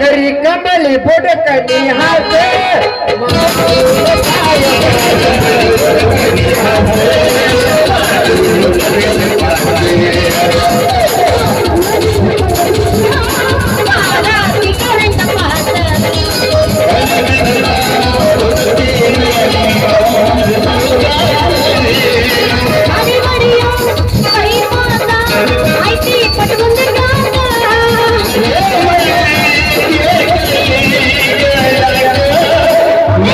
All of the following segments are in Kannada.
करी कमली बुड कनी हाथे।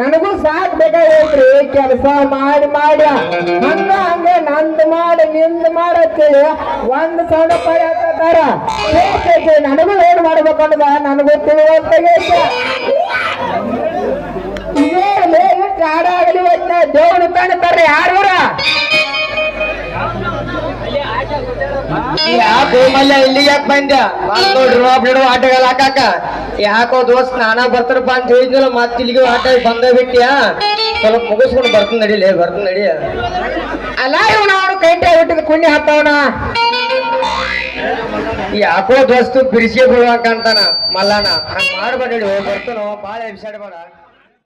ನನಗೂ ಸಾಕ್ ಬೇಕಾಗೈತ್ರಿ ಕೆಲಸ ಮಾಡಿ ಮಾಡಿ. ಹಂಗ ಹಂಗ ನಂದ್ ಮಾಡಿ, ನಿಂದ್ ಮಾಡತ್ತೇಳಿ ಒಂದ್ ಸಣ್ಣ ಪೈ ನನಗೂ ಏನ್ ಮಾಡ್ಬೇಕು ಅನ್ನೋದ ನನಗೂ ತಿಳಿಯುವಂತಾಗೈತೆ ಇದೇ ಮೇಲೆ ಕಾಡಾಗಲಿ ಒಂದ ದೇವನ ಕಾಣ್ತಾರ್ರಿ ಯಾರವರ ಯಾಕೋ ಮಲ್ಲ ಇಲ್ಲಿಗೆ ಯಾಕೆ ಬಂದ್ಯ? ಬಂದ್ ನೋಡ್ರಿ ರೋಪ್ ಹಿಡು ಆಟಗಾಲ ಹಾಕಾಕ. ಯಾಕೋ ದೋಸ್ತ್ ಸ್ನಾನ ಬರ್ತಾರಪ್ಪ ಅಂತ ಹೇಳಿದ್ನಲ್ಲ ಮತ್ತೆ ಇಲ್ಲಿಗೆ ಆಟ ಬಂದ ಬಿಟ್ಟಿಯಾ? ಸ್ವಲ್ಪ ಮುಗಿಸ್ಕೊಂಡು ಬರ್ತೀನಿ ನಡಿಲೇ ಬರ್ತೀನಿ ನಡಿ. ಅಲ್ಲ ಇವನ ಅವನು ಕೈಟೆ ಬಿಟ್ಟಿದ್ ಕುಣ್ಣಿ ಹತ್ತವನ ಯಾಕೋ ದೋಸ್ತು ಬಿಡಿಸಿ ಬಿಡುವ ಅಂತಾನ ಮಲ್ಲಣ್ಣ ಹಂಗ ಮಾಡ್ಬೇಡಿ ಬರ್ತಾನೋ ಬಾಳ ಎಬ್ಸಾಡ್ಬೇಡ